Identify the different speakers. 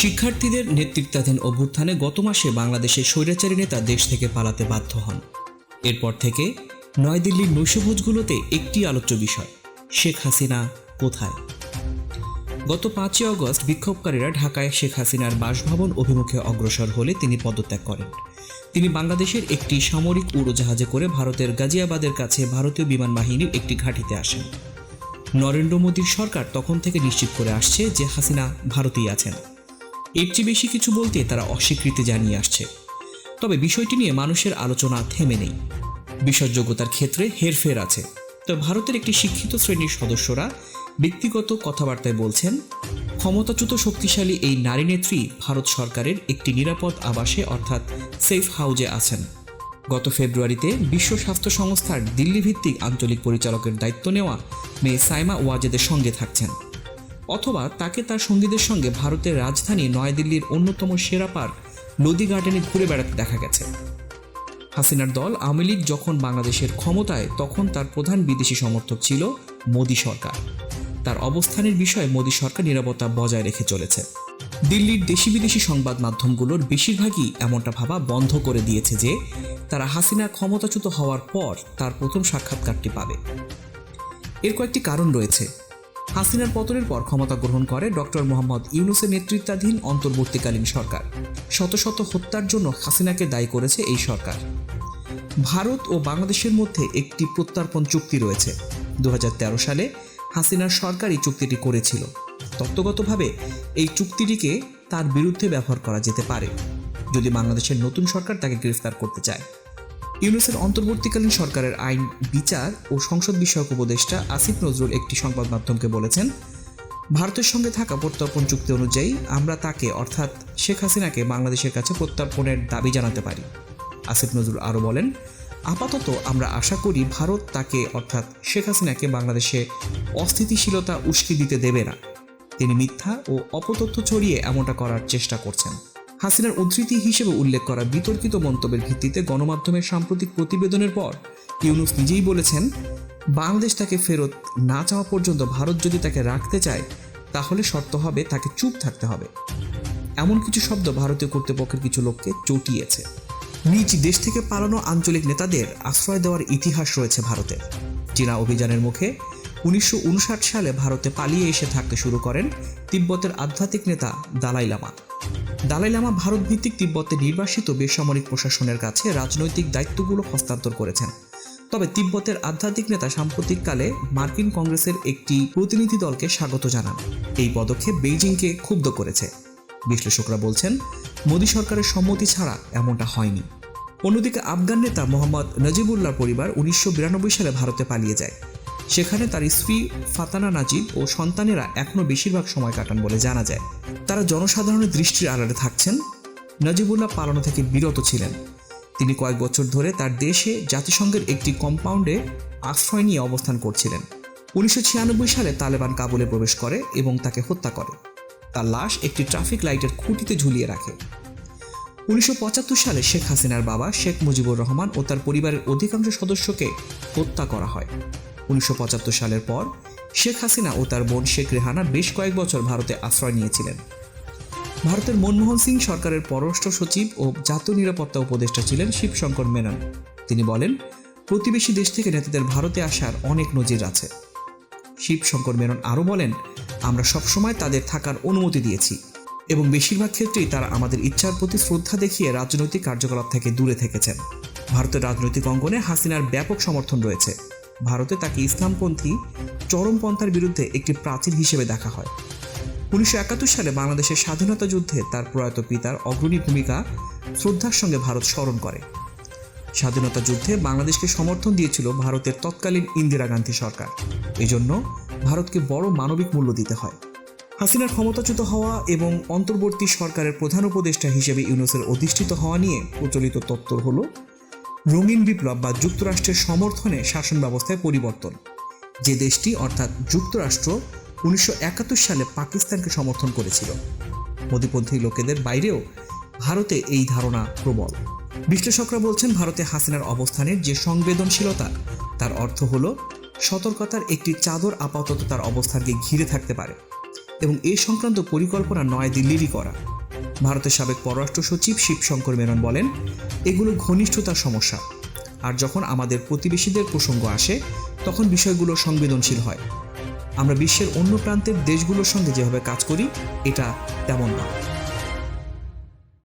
Speaker 1: শিক্ষার্থীদের নেতৃত্বাধীন অভ্যুত্থানে গত মাসে বাংলাদেশের স্বৈরাচারী নেতা দেশ থেকে পালাতে বাধ্য হন। এরপর থেকে নয়াদিল্লির নৈশভোজগুলোতে একটি আলোচ্য বিষয়, শেখ হাসিনা কোথায়? গত পাঁচই অগস্ট বিক্ষোভকারীরা ঢাকায় শেখ হাসিনার বাসভবন অভিমুখে অগ্রসর হলে তিনি পদত্যাগ করেন। তিনি বাংলাদেশের একটি সামরিক উড়োজাহাজে করে ভারতের গাজিয়াবাদের কাছে ভারতীয় বিমান বাহিনীর একটি ঘাঁটিতে আসেন। নরেন্দ্র মোদীর সরকার তখন থেকে নিশ্চিত করে আসছে যে হাসিনা ভারতেই আছেন। এর চেয়ে বেশি কিছু বলতে তারা অস্বীকৃতি জানিয়ে আসছে। তবে বিষয়টি নিয়ে মানুষের আলোচনা থেমে নেই। বিশ্বাসযোগ্যতার ক্ষেত্রে হেরফের আছে। তবে ভারতের একটি শিক্ষিত শ্রেণির সদস্যরা ব্যক্তিগত কথাবার্তায় বলছেন, ক্ষমতাচ্যুত শক্তিশালী এই নারী নেত্রী ভারত সরকারের একটি নিরাপদ আবাসে অর্থাৎ সেফ হাউজে আছেন। গত ফেব্রুয়ারিতে বিশ্ব স্বাস্থ্য সংস্থার দিল্লি ভিত্তিক আঞ্চলিক পরিচালকের দায়িত্ব নেওয়া মেয়ে সাইমা ওয়াজেদের সঙ্গে থাকছেন। অথবা তাকে তার সঙ্গীদের সঙ্গে ভারতের রাজধানী নয়াদিল্লির অন্যতম সেরা পার্ক, নদী গার্ডেনে ঘুরে বেড়াতে দেখা গেছে। হাসিনার দল আওয়ামী লীগ যখন বাংলাদেশের ক্ষমতায়, তখন তার প্রধান বিদেশি সমর্থক ছিল মোদী সরকার। তার অবস্থানের বিষয়ে মোদী সরকার নিরাপত্তা বজায় রেখে চলেছে। দিল্লির দেশি বিদেশি সংবাদ মাধ্যমগুলোর বেশিরভাগই এমনটা ভাবা বন্ধ করে দিয়েছে যে, তারা হাসিনা ক্ষমতাচ্যুত হওয়ার পর তার প্রথম সাক্ষাৎকারটি পাবে। এর কয়েকটি কারণ রয়েছে। হাসিনার পতনের পর ক্ষমতা গ্রহণ করে ডক্টর মোহাম্মদ ইউনুসের নেতৃত্বাধীন অন্তর্বর্তীকালীন সরকার। শত শত হত্যার জন্য হাসিনাকে দায়ী করেছে এই সরকার। ভারত ও বাংলাদেশের মধ্যে একটি প্রত্যর্পণ চুক্তি রয়েছে। দু হাজার তেরো সালে হাসিনার সরকার এই চুক্তিটি করেছিল। তত্ত্বগতভাবে এই চুক্তিটিকে তার বিরুদ্ধে ব্যবহার করা যেতে পারে। যদি বাংলাদেশের নতুন সরকার তাকে গ্রেফতার করতে চায় ইউনুসের অন্তর্বর্তীকালীন সরকারের আইন, বিচার ও সংসদ বিষয়ক উপদেষ্টা আসিফ নজরুল একটি সংবাদ মাধ্যমকে বলেছেন, ভারতের সঙ্গে থাকা প্রত্যর্পণ চুক্তি অনুযায়ী আমরা তাকে, অর্থাৎ শেখ হাসিনাকে, বাংলাদেশের কাছে প্রত্যর্পণের দাবি জানাতে পারি। আসিফ নজরুল আরও বলেন, আপাতত আমরা আশা করি ভারত তাকে, অর্থাৎ শেখ হাসিনাকে, বাংলাদেশে অস্থিতিশীলতা উস্কি দিতে দেবে না। তিনি মিথ্যা ও অপতথ্য ছড়িয়ে এমনটা করার চেষ্টা করছেন। হাসিনার উদ্ধৃতি হিসেবে উল্লেখ করা বিতর্কিত মন্তব্যের ভিত্তিতে গণমাধ্যমের সাম্প্রতিক প্রতিবেদনের পর ইউনুস নিজেই বলেছেন, বাংলাদেশ তাকে ফেরত না চাওয়া পর্যন্ত ভারত যদি তাকে রাখতে চায়, তাহলে শর্ত হবে তাকে চুপ থাকতে হবে। এমন কিছু শব্দ ভারতীয় কর্তৃপক্ষের কিছু লোককে চটিয়েছে। নিজ দেশ থেকে পালানো আঞ্চলিক নেতাদের আশ্রয় দেওয়ার ইতিহাস রয়েছে ভারতের। চীনা অভিযানের মুখে উনিশশো উনষাট সালে ভারতে পালিয়ে এসে থাকতে শুরু করেন তিব্বতের আধ্যাত্মিক নেতা দালাই লামা। দালাই লামা ভারত ভিত্তিক তিব্বতে নির্বাসিত বেসামরিক প্রশাসনের কাছে রাজনৈতিক দায়িত্বগুলো হস্তান্তর করেছেন। তবে তিব্বতের আধ্যাত্মিক নেতা সাম্প্রতিককালে মার্কিন কংগ্রেসের একটি প্রতিনিধি দলকে স্বাগত জানান। এই পদক্ষেপ বেইজিংকে ক্ষুব্ধ করেছে। বিশ্লেষকরা বলছেন, মোদী সরকারের সম্মতি ছাড়া এমনটা হয়নি। অন্যদিকে আফগান নেতা মোহাম্মদ নজিবুল্লাহ পরিবার উনিশশো বিরানব্বই সালে ভারতে পালিয়ে যায়। সেখানে তার স্ত্রী ফাতানা নাজিব ও সন্তানেরা এখনও বেশিরভাগ সময় কাটান বলে জানা যায়। তারা জনসাধারণের দৃষ্টির আড়ালে থাকছেন। নাজিবুল্লাহ পালানো থেকে বিরত ছিলেন। তিনি কয়েক বছর ধরে তার দেশে জাতিসংঘের একটি কম্পাউন্ডে আশ্রয় নিয়ে অবস্থান করছিলেন। উনিশশো ছিয়ানব্বই সালে তালেবান কাবুলে প্রবেশ করে এবং তাকে হত্যা করে। তার লাশ একটি ট্রাফিক লাইটের খুঁটিতে ঝুলিয়ে রাখে। উনিশশো পঁচাত্তর সালে শেখ হাসিনার বাবা শেখ মুজিবুর রহমান ও তার পরিবারের অধিকাংশ সদস্যকে হত্যা করা হয়। উনিশশো পঁচাত্তর সালের পর শেখ হাসিনা ও তার বোন শেখ রেহানা বেশ কয়েক বছর ভারতে আশ্রয় নিয়েছিলেন। ভারতের মনমোহন সিং সরকারের পররাষ্ট্র সচিব ও জাতীয় নিরাপত্তা উপদেষ্টা ছিলেন শিবশঙ্কর মেনন। তিনি বলেন, প্রতিবেশী দেশ থেকে নেতাদের ভারতে আসার অনেক নজির আছে। শিবশঙ্কর মেনন আরও বলেন, আমরা সবসময় তাদের থাকার অনুমতি দিয়েছি এবং বেশিরভাগ ক্ষেত্রেই তারা আমাদের ইচ্ছার প্রতি শ্রদ্ধা দেখিয়ে রাজনৈতিক কার্যকলাপ থেকে দূরে থেকেছেন। ভারতের রাজনৈতিক অঙ্গনে হাসিনার ব্যাপক সমর্থন রয়েছে। ভারতে তাকে ইসলামপন্থী চরমপন্থার বিরুদ্ধে একটি প্রাচীর হিসেবে দেখা হয়। উনিশশো একাত্তর সালে বাংলাদেশের স্বাধীনতা যুদ্ধে তার প্রয়াত পিতার অগ্রণী ভূমিকা শ্রদ্ধার সঙ্গে ভারত স্মরণ করে। স্বাধীনতা যুদ্ধে বাংলাদেশকে সমর্থন দিয়েছিল ভারতের তৎকালীন ইন্দিরা গান্ধী সরকার। এজন্য ভারতকে বড় মানবিক মূল্য দিতে হয়। হাসিনার ক্ষমতাচ্যুত হওয়া এবং অন্তর্বর্তী সরকারের প্রধান উপদেষ্টা হিসেবে ইউনুসের অধিষ্ঠিত হওয়া নিয়ে প্রচলিত তত্ত্ব হল রঙিন বিপ্লব বা যুক্তরাষ্ট্রের সমর্থনে শাসন ব্যবস্থায় পরিবর্তন। যে দেশটি, অর্থাৎ যুক্তরাষ্ট্র, উনিশশো একাত্তর সালে পাকিস্তানকে সমর্থন করেছিল। মোদীপন্থী লোকেদের বাইরেও ভারতে এই ধারণা প্রবল। বিশ্লেষকরা বলছেন, ভারতে হাসিনার অবস্থানের যে সংবেদনশীলতা, তার অর্থ হল সতর্কতার একটি চাদর আপাতত তার অবস্থানকে ঘিরে থাকতে পারে এবং এ সংক্রান্ত পরিকল্পনা নয় নয়াদিল্লিরই করা। ভারতের সাবেক পররাষ্ট্র সচিব শিবশঙ্কর মেনন বলেন, এগুলো ঘনিষ্ঠতার সমস্যা। আর যখন আমাদের প্রতিবেশীদের প্রসঙ্গ আসে, তখন বিষয়গুলো সংবেদনশীল হয়। আমরা বিশ্বের অন্য প্রান্তের দেশগুলোর সঙ্গে যেভাবে কাজ করি, এটা তেমন নয়